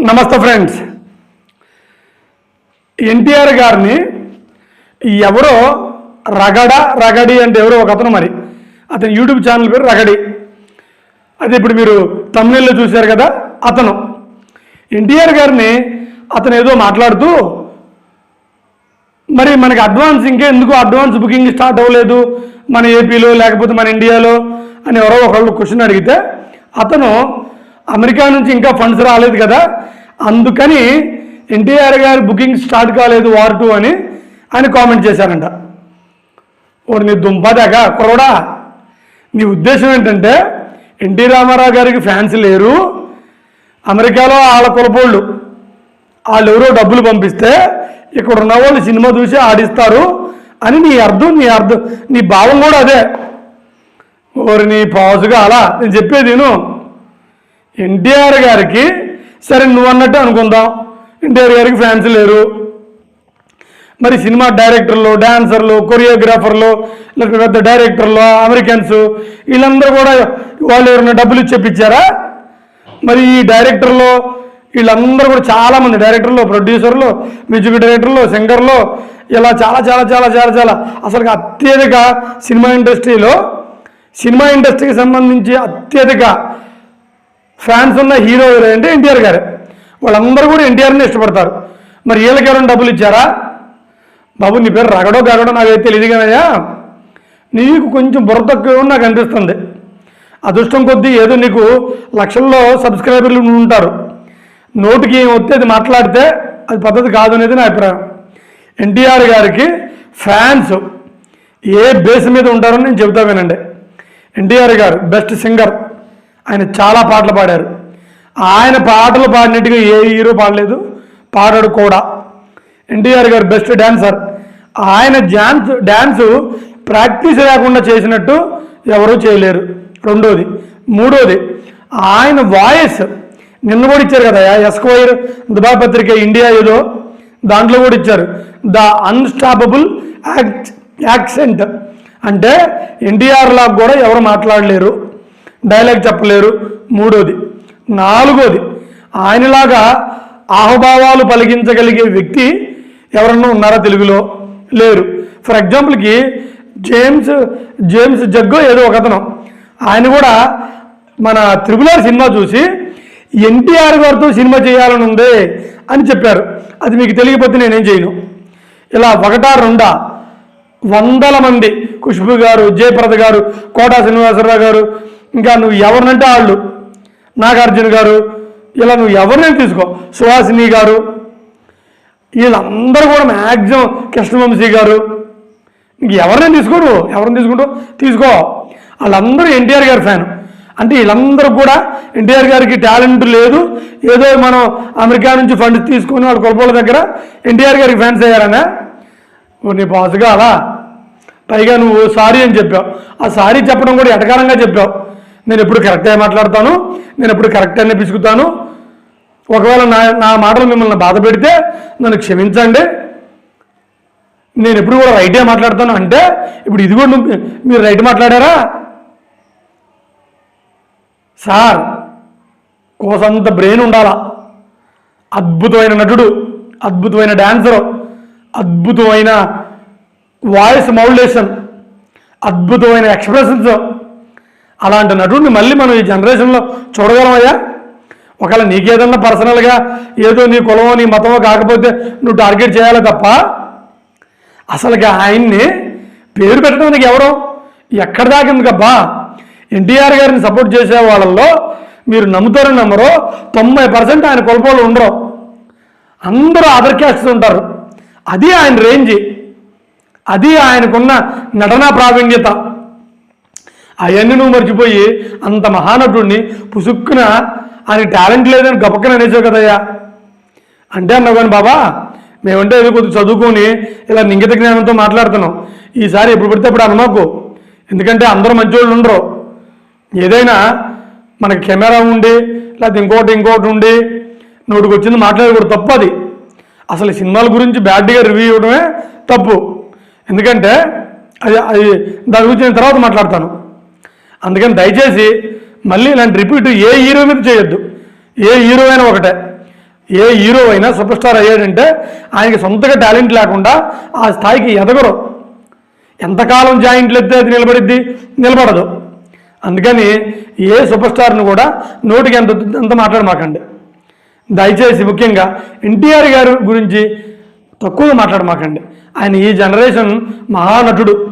నమస్తే ఫ్రెండ్స్. ఎన్టీఆర్ గారిని ఎవరో రగడ రగడి అంటే ఎవరో ఒక అతను మరి. అతని యూట్యూబ్ ఛానల్ పేరు రగడి. అది ఇప్పుడు మీరు తమిళలో చూశారు కదా అతను. ఎన్టీఆర్ గారిని అతను ఏదో మాట్లాడుతూ మరి మనకి అడ్వాన్స్ ఇంకా ఎందుకు? అడ్వాన్స్ బుకింగ్ స్టార్ట్ అవ్వలేదు మన ఏపీలో లేకపోతే మన ఇండియాలో? అని ఎవరో ఒకళ్ళు క్వశ్చన్ అడిగితే అతను అమెరికా నుంచి ఇంకా ఫండ్స్ రాలేదు కదా. అందుకని ఎన్టీఆర్ గారి బుకింగ్ స్టార్ట్ కాలేదు వార్ టూ అని ఆయన కామెంట్ చేశారంట. వాడు నీ దుంపదాక కొరడా. నీ ఉద్దేశం ఏంటంటే ఎన్టీ రామారావు గారికి ఫ్యాన్స్ లేరు. అమెరికాలో వాళ్ళ కులపోళ్ళు వాళ్ళు ఎవరో డబ్బులు పంపిస్తే ఇక్కడ ఉన్న వాళ్ళు సినిమా చూసి ఆడిస్తారు అని నీ అర్థం నీ అర్థం నీ భావం కూడా అదే. ఓరి నీ పాజుగా అలా నేను చెప్పేది నేను ఎన్టీఆర్ గారికి సరే నువ్వు అన్నట్టు అనుకుందాం. ఎన్టీఆర్ గారికి ఫ్యాన్స్ లేరు. మరి సినిమా డైరెక్టర్లు డాన్సర్లు కొరియోగ్రాఫర్లు లేకపోతే పెద్ద డైరెక్టర్లు అమెరికన్స్ వీళ్ళందరూ కూడా వాళ్ళు ఎవరైనా డబ్బులు ఇచ్చి చెప్పించారా? మరి ఈ డైరెక్టర్లు వీళ్ళందరూ కూడా చాలామంది డైరెక్టర్లు ప్రొడ్యూసర్లు మ్యూజిక్ డైరెక్టర్లు సింగర్లు ఇలా చాలా చాలా చాలా చాలా చాలా. అసలు అత్యధిక సినిమా ఇండస్ట్రీలో సినిమా ఇండస్ట్రీకి సంబంధించి అత్యధిక ఫ్యాన్స్ ఉన్న హీరో ఎవరు అంటే ఎన్టీఆర్ గారు. వాళ్ళందరూ కూడా ఎన్టీఆర్ని ఇష్టపడతారు. మరి వీళ్ళకి ఎవరైనా డబ్బులు ఇచ్చారా? బాబు నీ పేరు రగడో గగడో నాకైతే తెలియదు కదయ్యా నీకు కొంచెం బుర్ర తక్కువ నాకు అనిపిస్తుంది. అదృష్టం కొద్దీ ఏదో నీకు లక్షల్లో సబ్స్క్రైబర్లు ఉంటారు. నోటికి ఏం వస్తే అది మాట్లాడితే అది పద్ధతి కాదు అనేది నా అభిప్రాయం. ఎన్టీఆర్ గారికి ఫ్యాన్స్ ఏ బేస్ మీద ఉంటారో నేను చెబుతా వినండి. ఎన్టీఆర్ గారు బెస్ట్ సింగర్. ఆయన చాలా పాటలు పాడారు. ఆయన పాటలు పాడినట్టుగా ఏ హీరో పాడలేదు. పాడాడు కూడా. ఎన్టీఆర్ గారు బెస్ట్ డ్యాన్సర్ ఆయన డ్యాన్స్ డ్యాన్స్ ప్రాక్టీస్ లేకుండా చేసినట్టు ఎవరూ చేయలేరు. రెండోది. మూడోది ఆయన వాయిస్ నిన్న కూడా ఇచ్చారు కదా ఎస్క్వైర్ దుబాపత్రిక ఇండియా ఏదో దాంట్లో కూడా ఇచ్చారు. The unstoppable act accent. అంటే ఎన్టీఆర్ లాగా కూడా ఎవరు మాట్లాడలేరు. డైలాగ్ చెప్పలేరు. మూడోది. నాలుగోది. ఆయనలాగా ఆహభావాలు పలికించగలిగే వ్యక్తి ఎవరన్నా ఉన్నారా తెలుగులో? లేరు. ఫర్ ఎగ్జాంపుల్కి జేమ్స్ జేమ్స్ జగ్గో ఏదో ఒకతనం ఆయన కూడా మన త్రిపులార్ సినిమా చూసి ఎన్టీఆర్ గారితో సినిమా చేయాలని ఉంది అని చెప్పారు. అది మీకు తెలియకపోతే నేనేం చేయను. ఇలా ఒకటా రెండా? వందల మంది. ఖుష్బు గారు జయప్రద గారు కోటా శ్రీనివాసరావు గారు ఇంకా నువ్వు ఎవరినంటే వాళ్ళు నాగార్జున గారు ఇలా నువ్వు ఎవరినైనా తీసుకో. సుహాసిని గారు వీళ్ళందరూ కూడా మ్యాక్సిమం కృష్ణవంశీ గారు. ఇంక ఎవరినైనా తీసుకోరు ఎవరిని తీసుకుంటూ? తీసుకో. వాళ్ళందరూ ఎన్టీఆర్ గారి ఫ్యాన్. అంటే వీళ్ళందరూ కూడా ఎన్టీఆర్ గారికి టాలెంట్ లేదు. ఏదో మనం అమెరికా నుంచి ఫండ్స్ తీసుకొని వాళ్ళ కొలపోల దగ్గర ఎన్టీఆర్ గారికి ఫ్యాన్స్ అయ్యారనే? నీ పాసుగా అలా పైగా నువ్వు సారీ అని చెప్పావు. ఆ సారీ చెప్పడం కూడా ఎటకారంగా చెప్పావు. నేను ఎప్పుడు కరెక్టే మాట్లాడతాను నేను ఎప్పుడు కరెక్ట్ అని పిసుకుతాను. ఒకవేళ నా నా మాటలు మిమ్మల్ని బాధ పెడితే నన్ను క్షమించండి. నేను ఎప్పుడు కూడా రైటే మాట్లాడతాను. అంటే ఇప్పుడు ఇది కూడా మీరు రైట్ మాట్లాడారా? సార్ కోసంత బ్రెయిన్ ఉండాలా? అద్భుతమైన నటుడు అద్భుతమైన డాన్సరు అద్భుతమైన వాయిస్ మౌల్డేషన్ అద్భుతమైన ఎక్స్ప్రెషన్స్ అలాంటి నటుడిని మళ్ళీ మనం ఈ జనరేషన్లో చూడగలమయ్యా? ఒకవేళ నీకేదన్నా పర్సనల్గా ఏదో నీ కులమో నీ మతమో కాకపోతే నువ్వు టార్గెట్ చేయాలి తప్ప అసలుగా ఆయన్ని పేరు పెట్టడానికి ఎవరు? ఎక్కడ దాకిందికబ్బా? ఎన్టీఆర్ గారిని సపోర్ట్ చేసే వాళ్ళల్లో మీరు నమ్ముతారో నమ్మరో తొంభై పర్సెంట్ ఆయన కులపోలు ఉండరు. అందరూ అదర్ క్యాస్ట్ ఉంటారు. అది ఆయన రేంజ్. అది ఆయనకున్న నటనా ప్రావీణ్యత. అవన్నీ నువ్వు మర్చిపోయి అంత మహానటుడిని పుసుక్కున ఆయన టాలెంట్ లేదని గపక్కన అనేసావు కదయ్యా. అంటే అన్నావు కానీ బాబా మేమంటే ఏదో కొద్దిగా చదువుకొని ఇలా నింగిత జ్ఞానంతో మాట్లాడుతున్నాం. ఈసారి ఎప్పుడు పడితే అప్పుడు అనమాకు. ఎందుకంటే అందరూ మంచివాళ్ళు ఉండరు. ఏదైనా మనకి కెమెరా ఉండి లేకపోతే ఇంకోటి ఇంకోటి ఉండి నోటికి వచ్చింది మాట్లాడకూడదు తప్పు అది. అసలు సినిమాల గురించి బ్యాడ్గా రివ్యూ ఇవ్వడమే తప్పు. ఎందుకంటే అది అది దాని గురించి నేను తర్వాత మాట్లాడతాను. అందుకని దయచేసి మళ్ళీ ఇలాంటి రిపీట్ ఏ హీరో మీద చేయొద్దు. ఏ హీరో అయినా ఒకటే. ఏ హీరో అయినా సూపర్ స్టార్ అయ్యాడంటే ఆయనకి సొంతగా టాలెంట్ లేకుండా ఆ స్థాయికి ఎదగరు. ఎంతకాలం జాయింట్లు ఎత్తే అది నిలబడిద్ది? నిలబడదు. అందుకని ఏ సూపర్ స్టార్ను కూడా నోటికి ఎంత ఎంత మాట్లాడమాకండి. దయచేసి ముఖ్యంగా ఎన్టీఆర్ గారి గురించి తక్కువగా మాట్లాడమాకండి. ఆయన ఈ జనరేషన్ మహానటుడు.